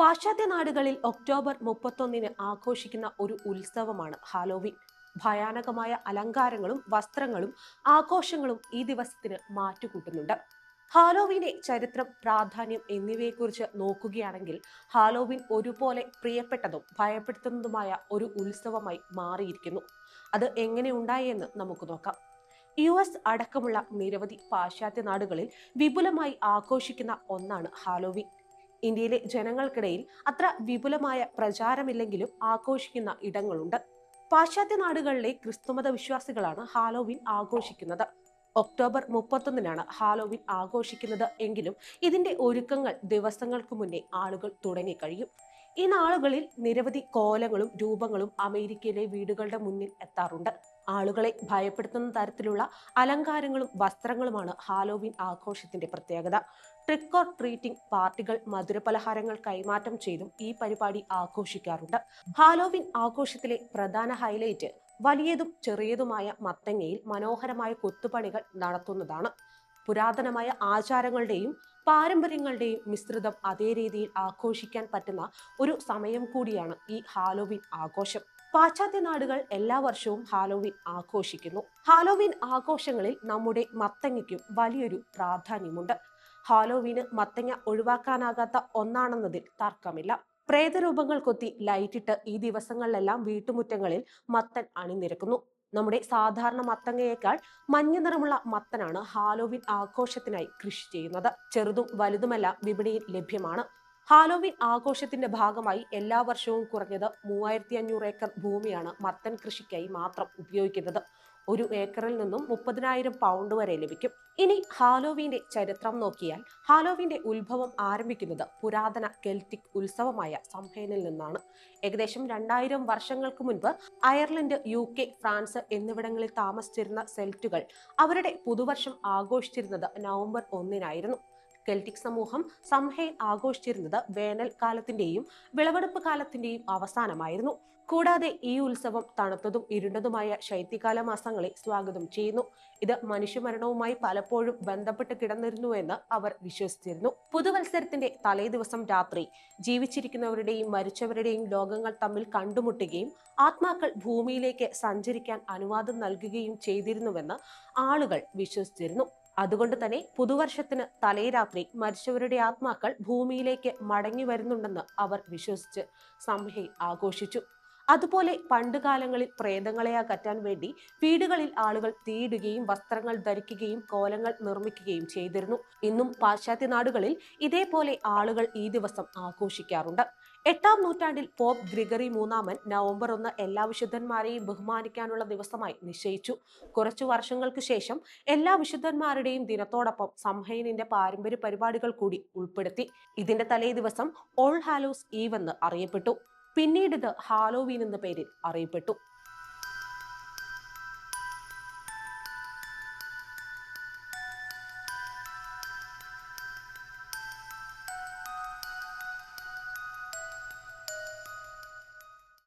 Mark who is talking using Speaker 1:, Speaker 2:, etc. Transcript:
Speaker 1: പാശ്ചാത്യ നാടുകളിൽ ഒക്ടോബർ മുപ്പത്തൊന്നിന് ആഘോഷിക്കുന്ന ഒരു ഉത്സവമാണ് ഹാലോവിൻ. ഭയാനകമായ അലങ്കാരങ്ങളും വസ്ത്രങ്ങളും ആഘോഷങ്ങളും ഈ ദിവസത്തിന് മാറ്റുകൂട്ടുന്നുണ്ട്. ഹാലോവിന്റെ ചരിത്രം പ്രാധാന്യം എന്നിവയെക്കുറിച്ച് നോക്കുകയാണെങ്കിൽ ഹാലോവിൻ ഒരുപോലെ പ്രിയപ്പെട്ടതും ഭയപ്പെടുത്തുന്നതുമായ ഒരു ഉത്സവമായി മാറിയിരിക്കുന്നു. അത് എങ്ങനെ ഉണ്ടായി എന്ന് നമുക്ക് നോക്കാം. യു എസ് അടക്കമുള്ള നിരവധി പാശ്ചാത്യ നാടുകളിൽ വിപുലമായി ആഘോഷിക്കുന്ന ഒന്നാണ് ഹാലോവിൻ. ഇന്ത്യയിലെ ജനങ്ങൾക്കിടയിൽ അത്ര വിപുലമായ പ്രചാരമില്ലെങ്കിലും ആഘോഷിക്കുന്ന ഇടങ്ങളുണ്ട്. പാശ്ചാത്യ നാടുകളിലെ ക്രിസ്തുമത വിശ്വാസികളാണ് ഹാലോവിൻ ആഘോഷിക്കുന്നത്. ഒക്ടോബർ മുപ്പത്തൊന്നിനാണ് ഹാലോവിൻ ആഘോഷിക്കുന്നത് എങ്കിലും ഇതിന്റെ ഒരുക്കങ്ങൾ ദിവസങ്ങൾക്ക് മുന്നേ ആളുകൾ തുടങ്ങിക്കഴിയും ഈ നാളുകളിൽ നിരവധി കോലങ്ങളും രൂപങ്ങളും അമേരിക്കയിലെ വീടുകളുടെ മുന്നിൽ എത്താറുണ്ട്. ആളുകളെ ഭയപ്പെടുത്തുന്ന തരത്തിലുള്ള അലങ്കാരങ്ങളും വസ്ത്രങ്ങളുമാണ് ഹാലോവിൻ ആഘോഷത്തിന്റെ പ്രത്യേകത. ട്രിക്ക് ഓർ ട്രീറ്റിംഗ് പാർട്ടികൾ മധുരപലഹാരങ്ങൾ കൈമാറ്റം ചെയ്തും ഈ പരിപാടി ആഘോഷിക്കാറുണ്ട്. ഹാലോവിൻ ആഘോഷത്തിലെ പ്രധാന ഹൈലൈറ്റ് വലിയതും ചെറിയതുമായ മത്തങ്ങയിൽ മനോഹരമായ കൊത്തുപണികൾ നടത്തുന്നതാണ്. പുരാതനമായ ആചാരങ്ങളുടെയും പാരമ്പര്യങ്ങളുടെയും മിശ്രിതം അതേ രീതിയിൽ ആഘോഷിക്കാൻ പറ്റുന്ന ഒരു സമയം കൂടിയാണ് ഈ ഹാലോവിൻ ആഘോഷം. പാശ്ചാത്യ നാടുകൾ എല്ലാ വർഷവും ഹാലോവിൻ ആഘോഷിക്കുന്നു. ഹാലോവിൻ ആഘോഷങ്ങളിൽ നമ്മുടെ മത്തങ്ങയ്ക്കും വലിയൊരു പ്രാധാന്യമുണ്ട്. ഹാലോവീന് മത്തങ്ങ ഒഴിവാക്കാനാകാത്ത ഒന്നാണെന്നതിൽ തർക്കമില്ല. പ്രേതരൂപങ്ങൾ കൊത്തി ലൈറ്റിട്ട് ഈ ദിവസങ്ങളിലെല്ലാം വീട്ടുമുറ്റങ്ങളിൽ മത്തൻ അണിനിരക്കുന്നു. നമ്മുടെ സാധാരണ മത്തങ്ങയേക്കാൾ മഞ്ഞ നിറമുള്ള മത്തനാണ് ഹാലോവിൻ ആഘോഷത്തിനായി കൃഷി ചെയ്യുന്നത്. ചെറുതും വലുതുമെല്ലാം വിപണിയിൽ ലഭ്യമാണ്. ഹാലോവിൻ ആഘോഷത്തിന്റെ ഭാഗമായി എല്ലാ വർഷവും കുറഞ്ഞത് മൂവായിരത്തി അഞ്ഞൂറ് ഏക്കർ ഭൂമിയാണ് മത്തൻ കൃഷിക്കായി മാത്രം ഉപയോഗിക്കുന്നത്. ഒരു ഏക്കറിൽ നിന്നും മുപ്പതിനായിരം പൗണ്ട് വരെ ലഭിക്കും. ഇനി ഹാലോവീന്റെ ചരിത്രം നോക്കിയാൽ ഹാലോവീന്റെ ഉത്ഭവം ആരംഭിക്കുന്നത് പുരാതന കെൽറ്റിക് ഉത്സവമായ സംഹേനിൽ നിന്നാണ്. ഏകദേശം രണ്ടായിരം വർഷങ്ങൾക്ക് മുൻപ് അയർലൻഡ് യു കെ ഫ്രാൻസ് എന്നിവിടങ്ങളിൽ താമസിച്ചിരുന്ന സെൽറ്റുകൾ അവരുടെ പുതുവർഷം ആഘോഷിച്ചിരുന്നത് നവംബർ ഒന്നിനായിരുന്നു. കെൽറ്റിക് സമൂഹം സംഹൈൻ ആഘോഷിച്ചിരുന്നത് വേനൽ കാലത്തിന്റെയും വിളവെടുപ്പ് കാലത്തിന്റെയും അവസാനമായിരുന്നു. കൂടാതെ ഈ ഉത്സവം തണുത്തതും ഇരുണ്ടതുമായ ശൈത്യകാല മാസങ്ങളെ സ്വാഗതം ചെയ്യുന്നു. ഇത് മനുഷ്യമരണവുമായി പലപ്പോഴും ബന്ധപ്പെട്ട് കിടന്നിരുന്നുവെന്ന് അവർ വിശ്വസിച്ചിരുന്നു. പുതുവത്സരത്തിന്റെ തലേ ദിവസം രാത്രി ജീവിച്ചിരിക്കുന്നവരുടെയും മരിച്ചവരുടെയും ലോകങ്ങൾ തമ്മിൽ കണ്ടുമുട്ടുകയും ആത്മാക്കൾ ഭൂമിയിലേക്ക് സഞ്ചരിക്കാൻ അനുവാദം നൽകുകയും ചെയ്തിരുന്നുവെന്ന് ആളുകൾ വിശ്വസിച്ചിരുന്നു. അതുകൊണ്ട് തന്നെ പുതുവർഷത്തിന് തലേരാത്രി മരിച്ചവരുടെ ആത്മാക്കൾ ഭൂമിയിലേക്ക് മടങ്ങി വരുന്നുണ്ടെന്ന് അവർ വിശ്വസിച്ച് സംഹൈ ആഘോഷിച്ചു. അതുപോലെ പണ്ടുകാലങ്ങളിൽ പ്രേതങ്ങളെ അകറ്റാൻ വേണ്ടി വീടുകളിൽ ആളുകൾ തീയിടുകയും വസ്ത്രങ്ങൾ ധരിക്കുകയും കോലങ്ങൾ നിർമ്മിക്കുകയും ചെയ്തിരുന്നു. ഇന്നും പാശ്ചാത്യ നാടുകളിൽ ഇതേപോലെ ആളുകൾ ഈ ദിവസം ആഘോഷിക്കാറുണ്ട്. എട്ടാം നൂറ്റാണ്ടിൽ പോപ്പ് ഗ്രിഗറി മൂന്നാമൻ നവംബർ ഒന്ന് എല്ലാ വിശുദ്ധന്മാരെയും ബഹുമാനിക്കാനുള്ള ദിവസമായി നിശ്ചയിച്ചു. കുറച്ചു വർഷങ്ങൾക്ക് ശേഷം എല്ലാ വിശുദ്ധന്മാരുടെയും ദിനത്തോടൊപ്പം സംഹൈനിന്റെ പാരമ്പര്യ പരിപാടികൾ കൂടി ഉൾപ്പെടുത്തി. ഇതിന്റെ തലേ ദിവസം ഓൾ ഹാലോസ് ഈവ് എന്ന് അറിയപ്പെട്ടു. പിന്നീട് ഇത് ഹാലോവീൻ എന്ന പേരിൽ അറിയപ്പെട്ടു.